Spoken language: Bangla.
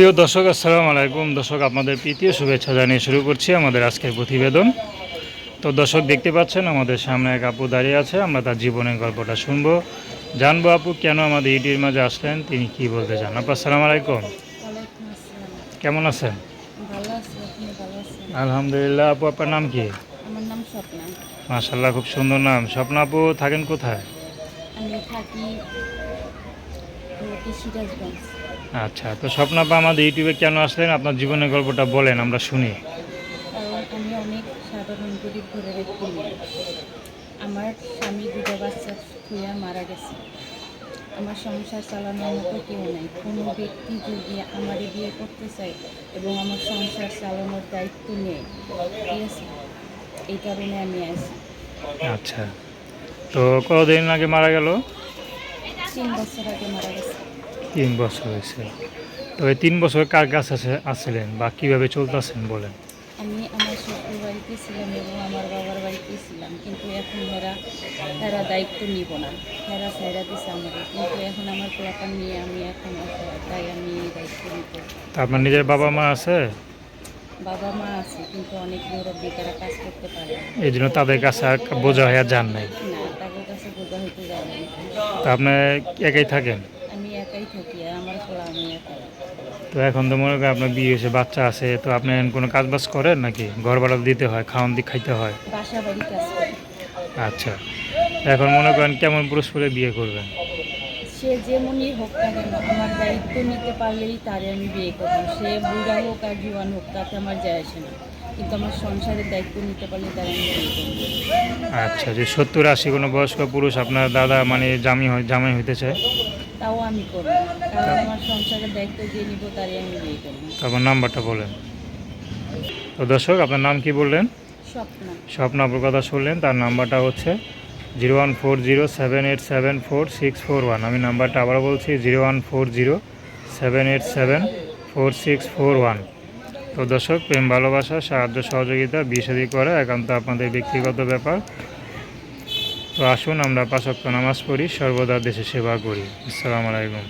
প্রিয় দর্শক আসসালাম আলাইকুম। দর্শক আপনাদের প্রীতীয় শুভেচ্ছা জানিয়ে শুরু করছি আমাদের আজকের প্রতিবেদন। তো দর্শক দেখতে পাচ্ছেন আমাদের সামনে এক আপু দাঁড়িয়ে আছে। আমরা তার জীবনের গল্পটা শুনব। জানব আপু কেন আমাদের ইউটিউবের মাঝে আসলেন? তিনি কি বলতে চান? আপু আসসালামু আলাইকুম। কেমন আছেন? আলহামদুলিল্লাহ আপু আপনার নাম কি? মাশাল্লাহ খুব সুন্দর নাম। স্বপ্ন আপু থাকেন কোথায়? আচ্ছা তো স্বপ্ন আপু আমাদের ইউটিউবে কেন আসলেন? আপনার জীবনের গল্পটা বলেন আমরা শুনি। আমি অনেক সাধারণ গরিব ঘরের একটি আমার স্বামী দুটো বাচ্চা খুঁয়া মারা গেছে। আমার সংসার চালানোর মতো কেউ নাই। কোনো ব্যক্তি যদি আমার বিয়ে করতে চায় এবং আমার সংসার চালানোর দায়িত্ব নেয় ঠিক আছে? এই কারণে আমি আছি। আচ্ছা তো কতদিন আগে মারা গেল? তিন বছর আগে মারা গেছে। তিন বছর হয়েছে। তবে তিন বছর কার কাছে আছে- আছিলেন বা কীভাবে চলতেছেন বলেন? আমি আমার শ্বশুর বাড়িতে ছিলাম এবং আমার বাবার বাড়িতে ছিলাম কিন্তু এখন এরা এরা দায়িত্ব নিব না। এরা সাইরা দিছে আমাকে কিন্তু এখন আমার পোলাপান নিয়ে আমি এখন তাই আমি দায়িত্ব নিব। তা আপনার নিজের বাবা মা আছে? বাবা মা আছে কিন্তু অনেক মুরব্বী তারা কাজ করতে পারে এই জন্য তাদের কাছে আর বোঝা হয়ে যান নাই। না তাদের কাছে বোঝা হইতে যায় না। তা আপনি একাই থাকেন? থাকি আর আমার পোলা আমি একাই তো এখন তো মনে করেন আপনার বিয়ে হয়েছে বাচ্চা আছে তো আপনি এখন কোনো কাজ বাজ করেন নাকি? ঘর ভাড়া দিতে হয় খাওয়ান দিয়ে খাইতে হয়? বাসা বাড়ি কাজ করি। আচ্ছা। এখন মনে করেন কেমন পুরুষ করে বিয়ে করবেন? সে যেমনই হোক না কেন আমার দায়িত্ব নিতে পারলেই তারে আমি বিয়ে করব। সে বুড়া হোক আর জোয়ান হোক তাতে আমার যায় আসে না। কিন্তু আমার সংসারের দায়িত্ব নিতে পারলে তারে আমি বিয়ে করব। আচ্ছা যে সত্তর আশি কোনো বয়স্ক পুরুষ আপনার দাদা মানে জামি হয় জামাই হইতে চায়? তাও আমি করব। কারণ আমার সংসারের দায়িত্ব দিয়ে নিব তারে আমি বিয়ে করব আপনার নাম্বারটা বলেন। তো দর্শক আপনার নাম কি বললেন? স্বপ্ন। স্বপ্ন আপুর কথা শুনলেন তার নাম্বারটা হচ্ছে zero one four zero seven eight seven four six four one. আমি নাম্বারটা আবার বলছি zero one four zero seven eight seven four six four one. তো দর্শক প্রেম ভালোবাসা সাহায্য সহযোগিতা বিষাদি করা একান্ত আপনাদের ব্যক্তিগত ব্যাপার। তো আসুন আমরা পাঁচ নামাজ পড়ি সর্বদা দেশে সেবা করি। আসসালামু আলাইকুম।